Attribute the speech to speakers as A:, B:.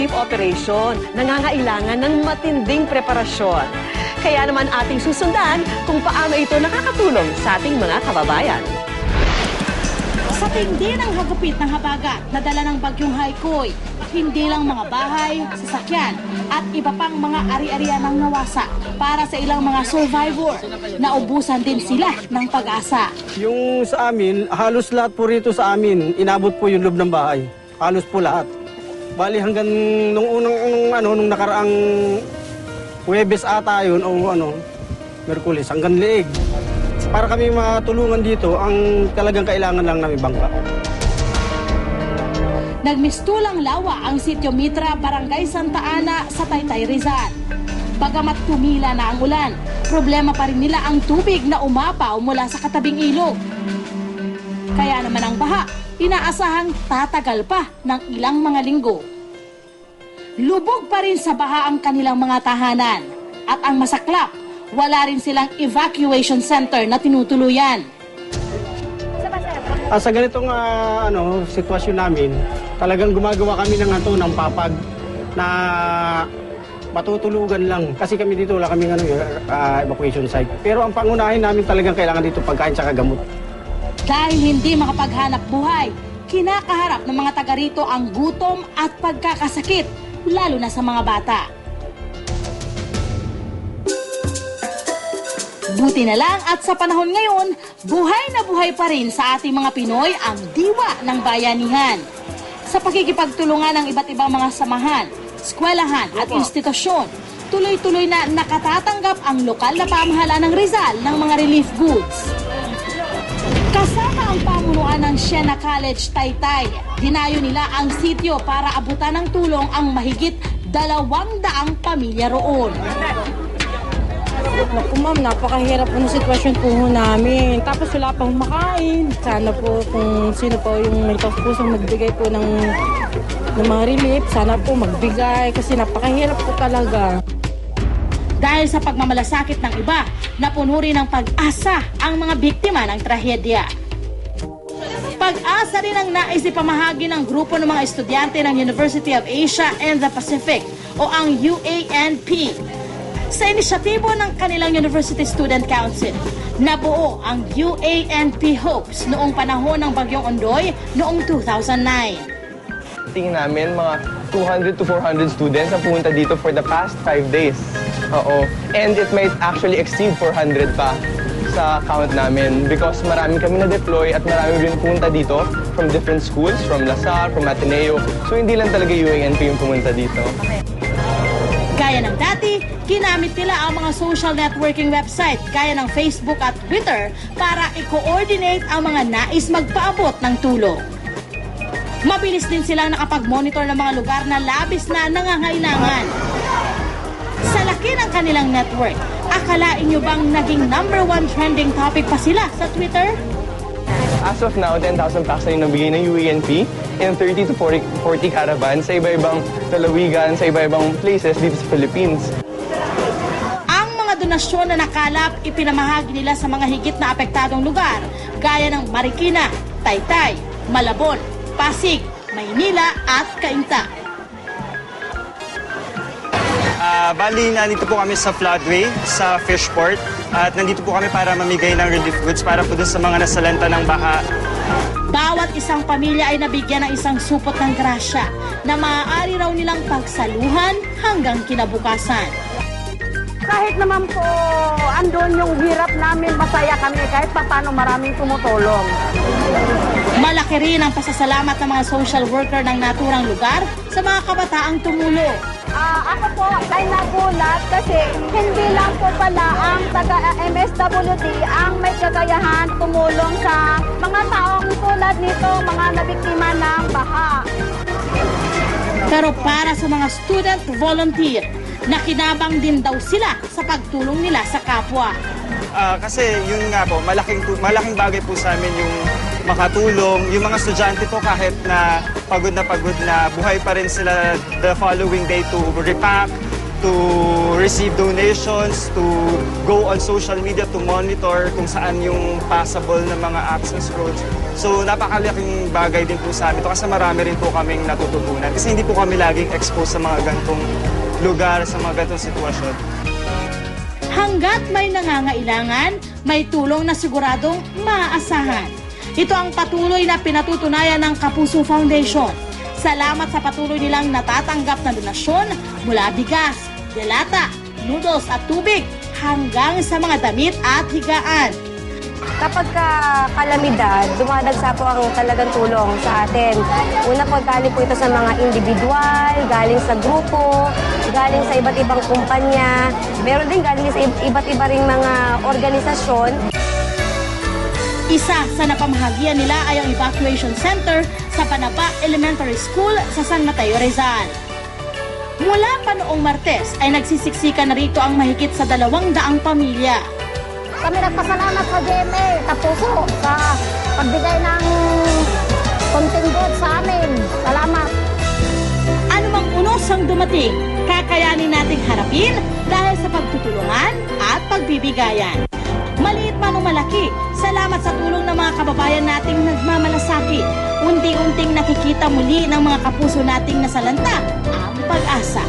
A: relief operation. Nangangailangan ng matinding preparasyon. Kaya naman ating susundan kung paano ito nakakatulong sa ating mga kababayan.
B: Sa tindi ng hagupit ng habagat na dala ng bagyong Haikoy, hindi lang mga bahay, sasakyan, at iba pang mga ari-arian ang nawasa para sa ilang mga survivor. Naubusan din sila ng pag-asa.
C: Yung sa amin, halos lahat po rito sa amin, inabot po yung loob ng bahay. Halos po lahat. Bali hanggang nung unang nung, ano nung nakaraang Huwebes ata yun o ano, Merkulis hanggang leeg. Para kami matulungan dito, ang talagang kailangan lang namin bangka.
B: Nagmistulang lawa ang sitio Mitra, Barangay Santa Ana sa Taytay Rizal. Bagamat tumila na ang ulan, problema pa rin nila ang tubig na umapaw mula sa katabing ilog. Kaya naman ang baha, inaasahang tatagal pa ng ilang mga linggo. Lubog pa rin sa baha ang kanilang mga tahanan. At ang masaklap, wala rin silang evacuation center na tinutuluyan.
C: Ah, sa ganitong ah, ano, sitwasyon namin, talagang gumagawa kami ng ato ng papag na matutulugan lang. Kasi kami dito wala kami ano, ah, evacuation site. Pero ang pangunahin namin talagang kailangan dito pagkain sa gamot.
B: Dahil hindi makapaghanap buhay, kinakaharap ng mga taga rito ang gutom at pagkakasakit, lalo na sa mga bata. Buti na lang at sa panahon ngayon, buhay na buhay pa rin sa ating mga Pinoy ang diwa ng bayanihan. Sa pakikipagtulungan ng iba't ibang mga samahan, eskwelahan at institusyon, tuloy-tuloy na nakatatanggap ang lokal na pamahalaan ng Rizal ng mga relief goods. Kasama ang pamunuan ng Siena College Taytay, dinayo nila ang sityo para abutan ng tulong ang mahigit dalawang daang pamilya roon.
D: Naku ma'am, napakahirap po ng sitwasyon po namin. Tapos wala pang makain. Sana po kung sino po yung may pusong magbigay po ng, ng mga relief, sana po magbigay kasi napakahirap po talaga.
B: Dahil sa pagmamalasakit ng iba, napuno rin ng pag-asa ang mga biktima ng trahedya. Pag-asa rin ang nais ipamahagi ng grupo ng mga estudyante ng University of Asia and the Pacific o ang UANP. Sa inisyatibo ng kanilang University Student Council, nabuo ang UANP Hopes noong panahon ng Bagyong Ondoy noong 2009.
E: Tingin namin mga 200 to 400 students ang pumunta dito for the past 5 days. Oo. And it might actually exceed 400 pa sa count namin because marami kami na-deploy at marami rin pumunta dito from different schools, from Lasal, from Ateneo. So hindi lang talaga UANP yung pumunta dito.
B: Gaya ng dati, ginamit nila ang mga social networking website gaya ng Facebook at Twitter para i-coordinate ang mga nais magpaabot ng tulong. Mabilis din silang nakapag-monitor ng mga lugar na labis na nangangailangan. Sa laki ng kanilang network, akalain nyo bang naging number one trending topic pa sila sa Twitter?
E: As of now, 10,000 packs na yung nabigay ng UANP in 30 to 40, 40 caravans sa iba-ibang lalawigan, sa iba-ibang places dito sa Philippines.
B: Ang mga donasyon na nakalap, ipinamahagi nila sa mga higit na apektadong lugar, gaya ng Marikina, Taytay, Malabon, Pasig, Maynila at Cainta.
F: Ah, bali, nandito po kami sa floodway, sa Fishport. At nandito po kami para mamigay ng relief goods para po dun sa mga nasalanta ng baha.
B: Bawat isang pamilya ay nabigyan ng isang supot ng grasya na maaari raw nilang pagsaluhan hanggang kinabukasan.
G: kahit naman po andon yung hirap namin, masaya kami kahit paano maraming tumutulong.
B: Malaki rin ang pasasalamat ng mga social worker ng naturang lugar sa mga kabataang tumulong.
G: Ah, ako po ay nagulat kasi hindi lang po pala ang taga MSWD ang may kagayahan tumulong sa mga taong tulad nito, mga nabiktima ng baha.
B: Pero para sa mga student volunteer, nakinabang din daw sila sa pagtulong nila sa kapwa.
F: Ah, kasi yun nga po, malaking, malaking bagay po sa amin yung makatulong. Yung mga estudyante po kahit na pagod na pagod na, buhay pa rin sila the following day to repack, to receive donations, to go on social media to monitor kung saan yung passable na mga access roads. So napakalaking bagay din po sa amin ito kasi marami rin po kaming natututunan kasi hindi po kami laging exposed sa mga gantong lugar, sa mga gantong sitwasyon.
B: Hanggat may nangangailangan, may tulong na siguradong maaasahan. Ito ang patuloy na pinatutunayan ng Kapuso Foundation. Salamat sa patuloy nilang natatanggap na donasyon mula bigas, delata, noodles at tubig hanggang sa mga damit at higaan.
H: Kapag ka kalamidad, dumadagsa po ang talagang tulong sa atin. Una po, galing po ito sa mga individual, galing sa grupo, galing sa iba't ibang kumpanya, meron din galing sa ib- iba't iba ring mga organisasyon.
B: Isa sa napamahagian nila ay ang evacuation center sa Panapa Elementary School sa San Mateo, Rizal. Mula pa noong Martes ay nagsisiksika na rito ang mahigit sa dalawang daang pamilya.
G: Kami nagpasalamat sa GMA, Kapuso,
B: dumating, kakayanin nating harapin dahil sa pagtutulungan at pagbibigayan. Maliit man o malaki, salamat sa tulong ng mga kababayan nating nagmamalasakit. Unti-unting nakikita muli ng mga kapuso nating nasalanta ang pag-asa.